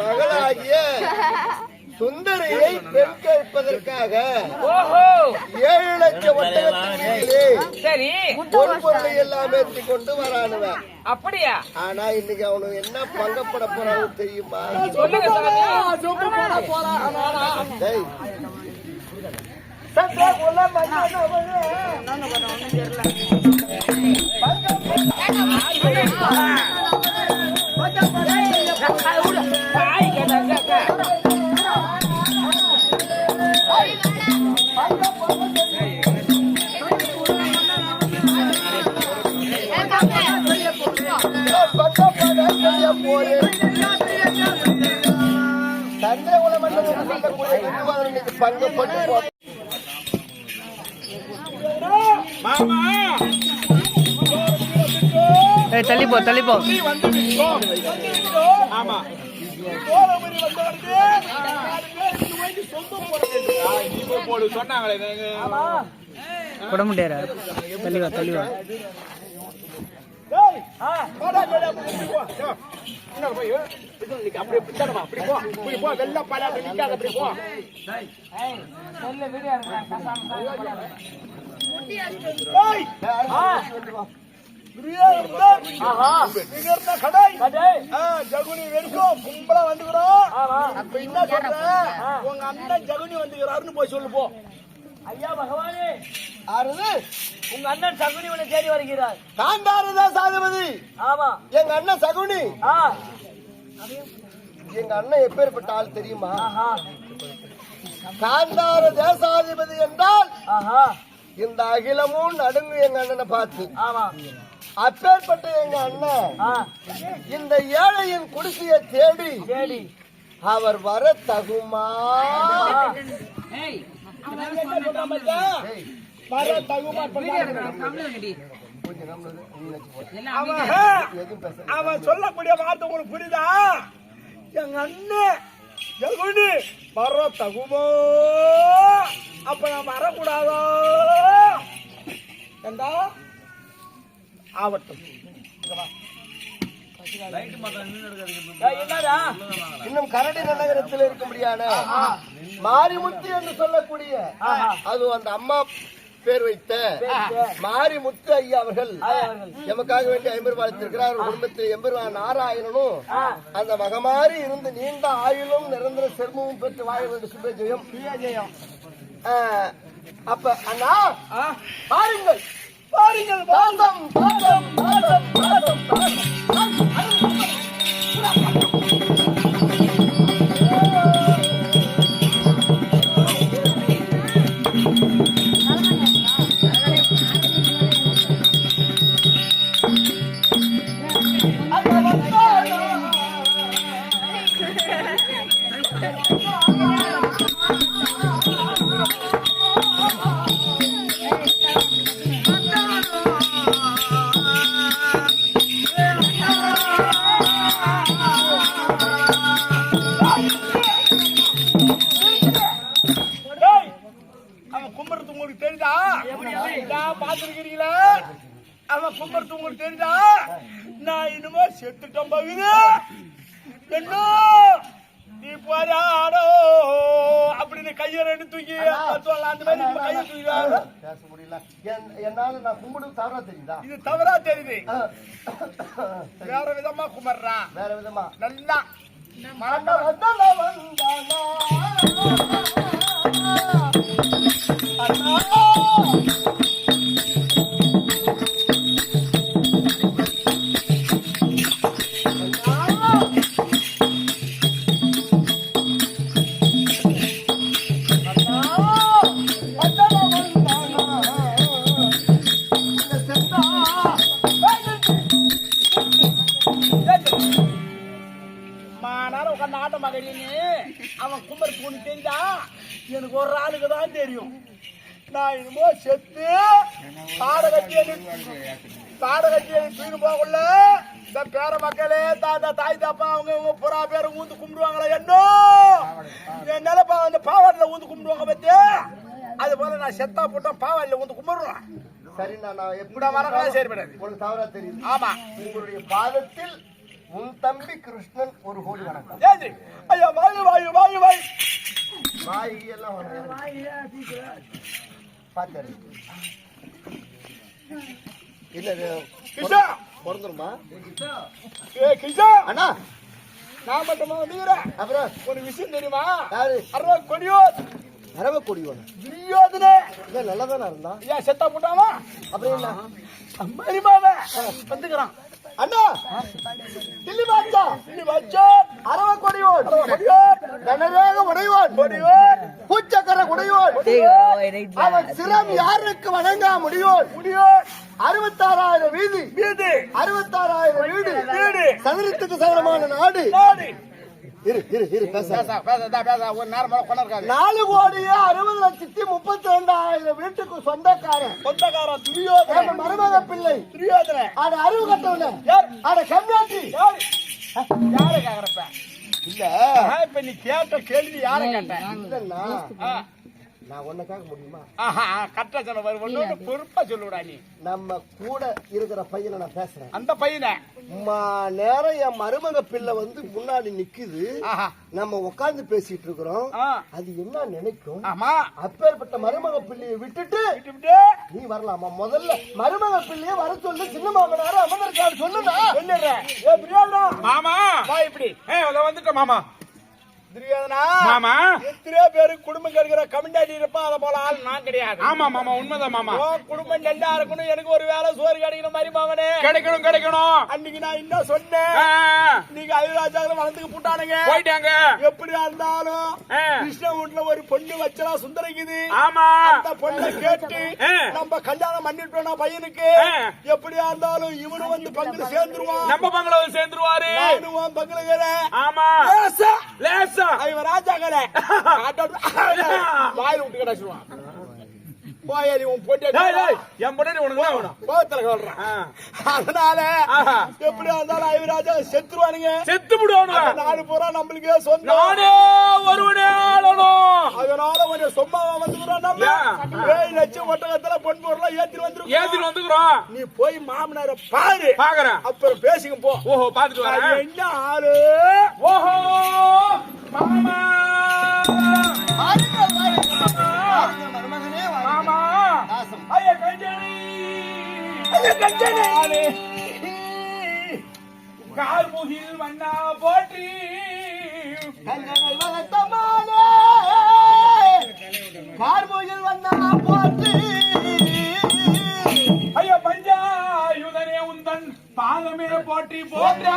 மகளாகிய சுந்தரியை பெண் கேட்பதற்காக ஓஹோ ஏழு லட்சம் ஒட்டகத்திலே சரி ஒரு பொருளை எல்லாம் ஏற்றி கொண்டு வரானுவன் அப்படியா ஆனா இன்னைக்கு அவனுக்கு என்ன பங்கப்பட போறான்னு தெரியுமா சொல்லுங்க பங்கப்பட்டு போ ஏய் தள்ளி போ தள்ளி போ. ஆமா. போடு சொன்னாங்களே தள்ளி வா தள்ளி வா. அப்படியே பிடிச்சாடமா ஜகுனி கும்பலா வந்துக்கிறோம் அப்ப என்ன சொல்ற உங்க அண்ணன் ஜகுனி வந்துக்கிறாருன்னு போய் சொல்லு போ ஐயா பகவானே. ஆறுது உங்க அண்ணன் சகுனி உன்னை தேடி வருகிறார். காந்தாரதான் சாதுபதி ஆமா. எங்க அண்ணன் சகுனி? ஆ. எங்க அண்ணன் எப்பேற்பட்ட ஆள் தெரியுமா? காந்தார தேசாதிபதி என்றால் ஆஹா. இந்த அகிலமும் நடுங்கு எங்க அண்ணனை பார்த்து. ஆமா. அப்பேற்பட்ட எங்க அண்ணன் ஆ. இந்த ஏழையின் குடிசையை தேடி தேடி. அவர் வர தகுமா? அவன் சொல்லக்கூடிய வார்த்தை உங்களுக்கு புரியுதா எங்க அண்ணன் ஜகுனி வர தகுமோ அப்ப நான் வரக்கூடாதோ என்றா ஆவட்டும் இன்னும் கரடி நகரத்தில் இருக்கும்படியான மாரிமுத்து என்று சொல்லக்கூடிய அது அந்த அம்மா பேர் வைத்த மாரிமுத்து ஐயா அவர்கள். எமக்காக வேண்டி ஐம்பெருமாளித்திருக்கிறார் குடும்பத்தில் எம்பெருமான் நாராயணனும் அந்த மகமாரி இருந்து நீண்ட ஆயுளும் நிரந்தர செல்வமும் பெற்று வாழ வேண்டும். சுபஜெயம் ஜெயம். அப்ப அண்ணா பாருங்கள். பாருங்கள் பாசம் பாசம் பாசம் பாசம் பாசம் போராடோ அப்படின்னு கையை ரெண்டு தூக்கி சொல்லலாம் அந்த மாதிரி நம்ம கையை தூக்கி பேச முடியல என்- என்னால நான் கும்பிடு தவறா தெரியுதா இது தவறா தெரியுது. வேற விதமா குமர்றான் வேற விதமா நல்லா மரண வந்தல வந்தானா. அண்ணா. அண்ணா. இந்த பேர மக்களே தாத்தா தாய் தாப்பா அவங்க இவங்க புறா பேரை ஊந்து கும்பிடுவாங்களா? என்ன? என் நிலப்பா அந்த பாவாட்டில் ஊந்து கும்பிடுவாங்க பத்தி அது போல நான் செத்தா போட்டா பாவாட்டில் ஊந்து கும்பிடுறேன் சரி நான் எப்படி கூட வரக்கலாம் சரிப்படாது உனக்கு தவறா தெரியுது. ஆமா. உங்களுடைய பாதத்தில் உன் தம்பி கிருஷ்ணன் ஒரு கோடி வணக்கம். ஐயா வாயு வாயு வாயு வாயு. வாய் எல்லாம் பாத்தாரு இல்ல பிறந்துருமா? ஏ கிஷா! அண்ணா! நான் மட்டுமா? வந்துக்கிறேன் அப்புறம்? ஒரு விஷயம் தெரியுமா? யாரு? அருவா கொடியோர் அரவ கொடி ஒண்ணு துரியோதனே இவன் நல்லதானா இருந்தா ஐயா செத்தா போட்டாமா அப்புறம் என்ன? மரிமாவே வந்துக்கிறான். அண்ணா! தில்லி பாச்சா நீ வச்சா அரவ கொடியோன்! கொடியோர் கனரேக உடையோன்! கொடியோர் பூச்சக்கர உடையோன் அவன் சிரம் யாருக்கு வணங்கா முடியோன்? முடியோர் அறுபத்தாறாயிரம் வீதி. வீடு அறுபத்தாறாயிரம் வீடு. வீடு. சதுரத்துக்கு சதுரமான நாடு. நாடு. இரு இரு இரு பேச. பேச பேச பேச ஒரு நேரம் மேல நாலு கோடியே அறுபது லட்சத்தி முப்பத்தி ரெண்டாயிரம் வீட்டுக்கு சொந்தக்காரன். சொந்தக்காரன் துரியோதன மருமக பிள்ளை. துரியோதன அட அறிவு கட்டவன. யார்? அட கம்யாட்டி யாரு? யாரை கேக்குறப்ப? இல்ல. இப்ப நீ கேட்ட கேள்வி யாரை கேட்டேன். நான் ஒன்ன கேட்க முடியுமா? ஆஹா கரெக்டா சொல்ல ஒண்ணு பொறுப்பா சொல்லுடா நீ. நம்ம கூட இருக்கிற பையனை நான் பேசுறேன். அந்த பையனை. அம்மா நேரம் என் மருமக பிள்ளை வந்து முன்னாடி நிக்குது. ஆஹா. நம்ம உட்கார்ந்து பேசிட்டு இருக்கிறோம். அது என்ன நினைக்கும்? ஆமா. அப்பேற்பட்ட மருமக பிள்ளையை விட்டுட்டு விட்டு விட்டு. நீ வரலாமா? முதல்ல மருமக பிள்ளைய வர சொல்லு. சின்ன மாமனார? அமர்ந்திருக்காரு. சொல்லுடா. துரியோதனா மாமா வா இப்படி. ஏ வந்துட்டேன் மாமா. மாமா. எத்தனையோ பேரு குடும்பம் கெடுக்கிற கமெண்டாடி இருப்பான் அதை போல ஆள் நான் கிடையாது. ஆமா மாமா உண்மைதான் மாமா. குடும்பம் நல்லா இருக்கணும் எனக்கு ஒரு வேலை சோறு கிடைக்கணும் மாதிரி மாவனே கிடைக்கணும் கிடைக்கணும். அன்னைக்கு நான் என்ன சொன்னேன். நீங்க அயுராஜாவில் வளர்ந்துக்கு போட்டானுங்க. போயிட்டாங்க. எப்படியா இருந்தாலும். கிருஷ்ண வீட்டுல ஒரு பொண்ணு வச்சலா சுந்தரிக்குது. ஆமா. அந்த பொண்ணை கேட்டு. நம்ம கல்யாணம் பண்ணிட்டோம்னா பையனுக்கு. எப்படியா இருந்தாலும் இவனும் வந்து பங்குல சேர்ந்துருவான். நம்ம பங்களா சேர்ந்துருவாரு. பங்குலகிறேன் ஆமா. லேசா இவன் ராஜாக்கல வாயில விட்டு கிடச்சிருவான் போய் உன் டேய், என் பொண்ணு உனக்கு தான் வேணும். கோவத்துல. அதனால. எப்படியா இருந்தாலும் ஐவராஜா செத்துருவானுங்க. செத்து விடுவானு நாடு பூரா நம்மளுக்கே சொந்தம். நானே ஒருவனே ஆளணும். அதனால கொஞ்சம் சும்மாவா வந்துக்கிறோம் நம்ம? ஏழு லட்சம் ஒட்டகத்துல பொன் பொருளா ஏத்தி வந்துருக்கோம். ஏத்திட்டு வந்துக்கிறோம். நீ போய் மாமனார பாரு. பாக்குறேன். அப்புறம் பேசிக்க போ. ஓஹோ பாத்துட்டு வரேன். என்ன ஆளு? ஓஹோ மாமா. கார்முகில் வண்ணா போற்றி. கஞ்சனை வளர்த்தமானே கார்முகில் வந்தா போற்றி. ஐயா பஞ்சாயுதனே உந்தன் பாதமே போற்றி போற்றி.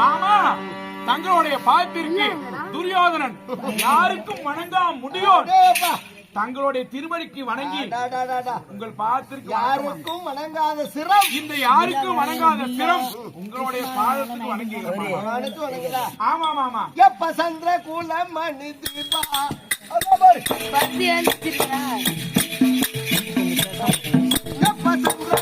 மாமா தங்களுடைய பாத்திற்கு துரியோதனன் யாருக்கும் வணங்கா முடியும். தங்களுடைய திருவடிக்கு வணங்கி. உங்கள் வணக்கம். யாருக்கும் வணங்காத சிரம். இந்த யாருக்கும் வணங்காத சிரம் உங்களுடைய பாதத்துக்கு வணங்கி ஆமா மாமா எப்ப சந்திர குலம் மணி தீபா. எப்ப சந்திர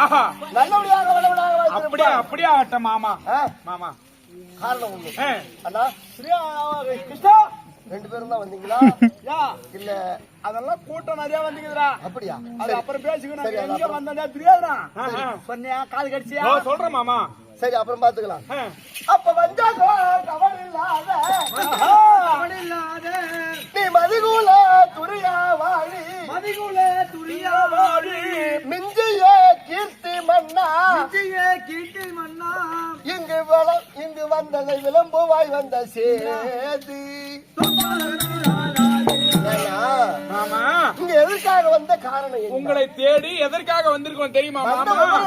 ஆஹா. நல்லபடியாக வளவனாக அப்படியே. அப்படியே ஆகட்டும் மாமா. மாமா. காரணம் ஒண்ணு அண்ணா பிரியா, கிருஷ்ணா ரெண்டு பேரும் தான் வந்தீங்களா? இல்ல அதெல்லாம் கூட்டம் நிறைய வந்துக்குதுடா அப்படியா? அது. அப்புறம் பேசிக்கணும். எங்க. வந்தா தெரியாதுடா. சொன்னியா? காது கடிச்சியா? சொல்றேன் மாமா. சரி அப்புறம் பாத்துக்கலாம். அப்ப வந்தாக்கோ கவல் இல்லாத நீ மதிகூல துரியா வாழி மதிகுல துரியா விளம்புவாய் வந்த சேதி. மாமா. இங்க எதுக்காக வந்த காரணம்? உங்களை தேடி எதற்காக வந்திருக்கோம் தெரியுமா மாமா?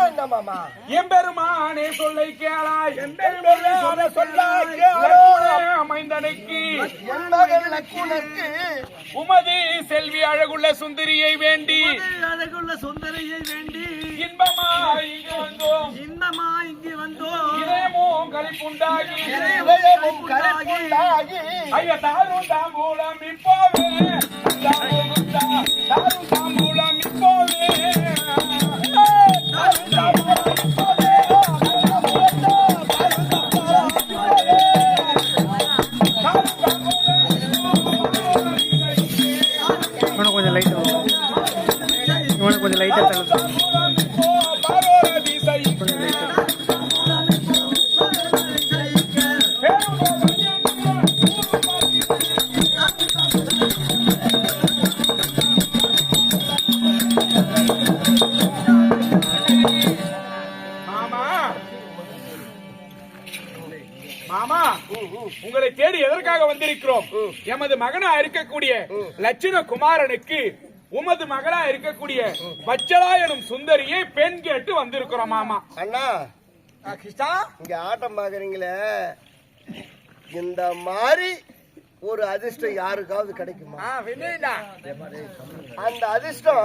என்ன மாமா? சொல்லை கேளாய். எம்பெருமானே சொல்லை அமைந்தனைக்கு. என் மகன் லக்குனருக்கு உமது செல்வி அழகுள்ள சுந்தரியை வேண்டி. அழகுள்ள சுந்தரியை வேண்டி. இன்பமா இங்கு வந்தோம். இன்பமா இங்கு வந்தோம். இதயமும் களிப்புண்டாகி. இதயமும் கருப்புண்டாகி ஐயா தாரும் தாம்பூலம் இப்போவே தாரும் தா- தாரும் வந்திருக்கிறோம் எமது மகனா இருக்கக்கூடிய லட்சுமண குமாரனுக்கு உமது மகளா இருக்கக்கூடிய பச்சலா எனும் சுந்தரியை பெண் கேட்டு வந்திருக்கிறோம் மாமா. அண்ணா. கிருஷ்ணா? இங்க ஆட்டம் பாக்குறீங்களே. இந்த மாதிரி ஒரு அதிர்ஷ்டம் யாருக்காவது கிடைக்குமா? அந்த அதிர்ஷ்டம்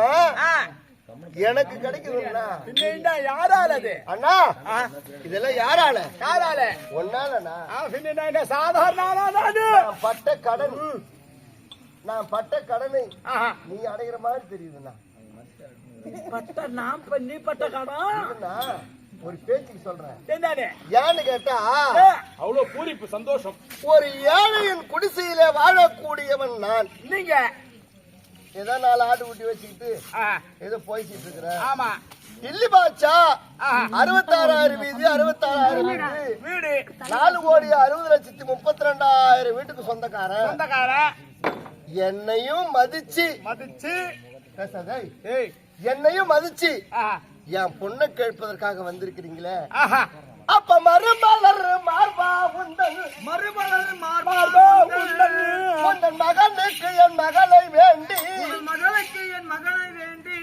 எனக்கு கிடைக்குதுண்ணா பின்னா யாரால அது? அண்ணா இதெல்லாம் யாரால? யாரால? ஒன்னாலண்ணா. பின்னா என்ன சாதாரண பட்ட கடன். நான் பட்ட கடனை. நீ அடைகிற மாதிரி தெரியுதுண்ணா. பட்ட நாம் பண்ணி பட்ட இதுண்ணா, ஒரு பேச்சுக்கு சொல்றேன். ஏன்னு கேட்டா அவ்வளவு பூரிப்பு சந்தோஷம். ஒரு ஏழையின் குடிசையிலே வாழக்கூடியவன் நான். நீங்க? ஏதோ நாலு ஆடு குட்டி வச்சுக்கிட்டு ஏதோ போய்ச்சிட்டு இருக்கிறேன் ஆமா. இல்லி பாச்சா அறுபத்தாறாயிரம் வீதி அறுபத்தாறாயிரம் வீடு. வீடு. நாலு கோடி அறுபது லட்சத்தி முப்பத்தி ரெண்டாயிரம் வீட்டுக்கு சொந்தக்காரன். சொந்தக்கார என்னையும் மதிச்சு. மதிச்சு. பேசாதே. ஏய். என்னையும் மதிச்சு. என் பொண்ணை கேட்பதற்காக வந்திருக்கிறீங்களே. அப்ப மறுமலர் மார்பா உந்தன். மறுமலர் மார்பா மார்பா உந்தன். மகனுக்கு என் மகளை வேண்டி. மகளுக்கு என் மகளை வேண்டி.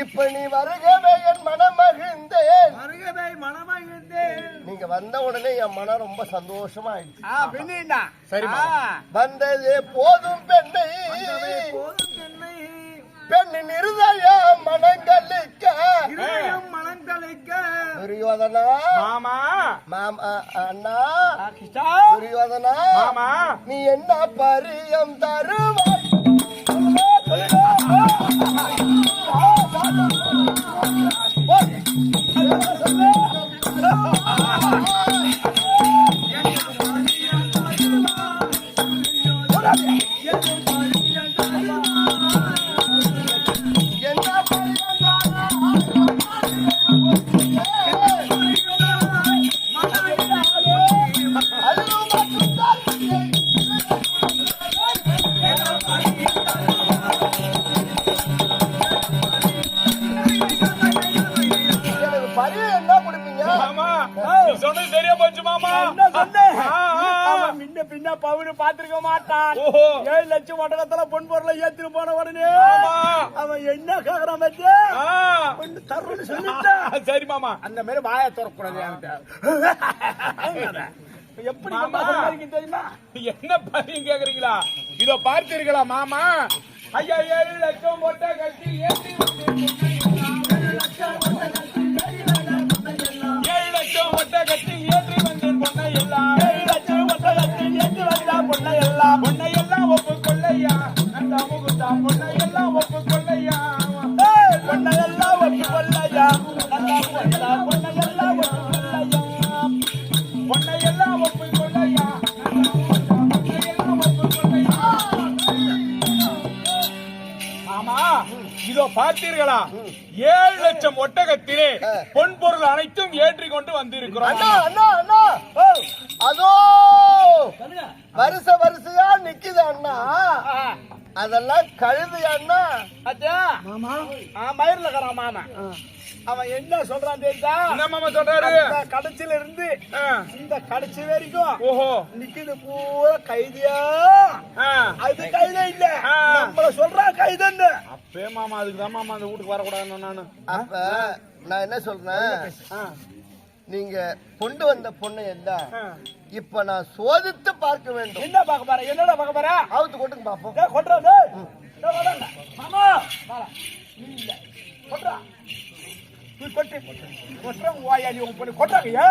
இப்ப நீ வருகவே என் மனம் மகிழ்ந்தேன். மருகவை மனமகிழ்ந்தேன் நீங்க வந்த உடனே என் மனம் ரொம்ப சந்தோஷமா ஆயிடுச்சு. ஆ. வந்ததே போதும் பெண்ணை. பெண்ணின் இருதய மனங்களுக்கு மனங்களிக்க துரியோதனா மாமா மாம் அ- அண்ணா கிருஷ்ணா துரியோதனா மாமா நீ என்ன பரியம் தருவாய் என்ன சொன்னது சரியா போச்சு மாமா. அவன் முன்ன பின்ன பவுரு பாத்திருக்க மாட்டான். ஏழு லட்சம் ஒட்டகத்துல பொன் பொருளை ஏத்திட்டு போன உடனே. அவன் என்ன கேக்குறான் பத்தியா? தருன்னு சொல்லிட்டான் சரி மாமா. அந்த மாதிரி வாயை திறக்கூடாது என்கிட்ட. எப்படி என்ன பையன் கேக்குறீங்களா? இதோ பார்த்தீர்களா மாமா. ஐயா ஏழு லட்சம் மொட்டை கட்டி ஏற்றி ஆமா இதோ பார்த்தீர்களா? ஏழு லட்சம் ஒட்டகத்திலே பொன் பொருள் அனைத்தும் ஏற்றி கொண்டு வந்திருக்கிறோம். அண்ணா அண்ணா அண்ணா. ஓ, அதோ வருஷ வரிசையா நிக்குது அண்ணா. அதெல்லாம் கழுது அண்ணா. அச்சா. மாமா. ஆ மயிரில் இருக்கிறான் மாமா அவன் என்ன சொல்றான் தெரியுதா? என்ன மாமா சொல்றாரு. கடைசியில இருந்து ஆ, இந்த கடைசி வரைக்கும் ஓஹோ. நிக்குது பூரா கைதியா? ஆ, அது கைதே இல்ல. நம்மள சொல்றான் கைதன்னு அப்பே மாமா அதுக்கு தான் மாமா அந்த வீட்டுக்கு வரக்கூடாதுன்னு நானு அப்ப நான் என்ன சொல்றேன்? நீங்க கொண்டு வந்த பொண்ணை எல்லாம் இப்ப நான் சோதித்து பார்க்க வேண்டும். என்ன பார்க்க போற? என்னடா பார்க்க போற? ஆவுத்து கொட்டுங்க பாப்போம். நீ போய் கொட்டு பொண்ணு. கொட்டாங்கய்யா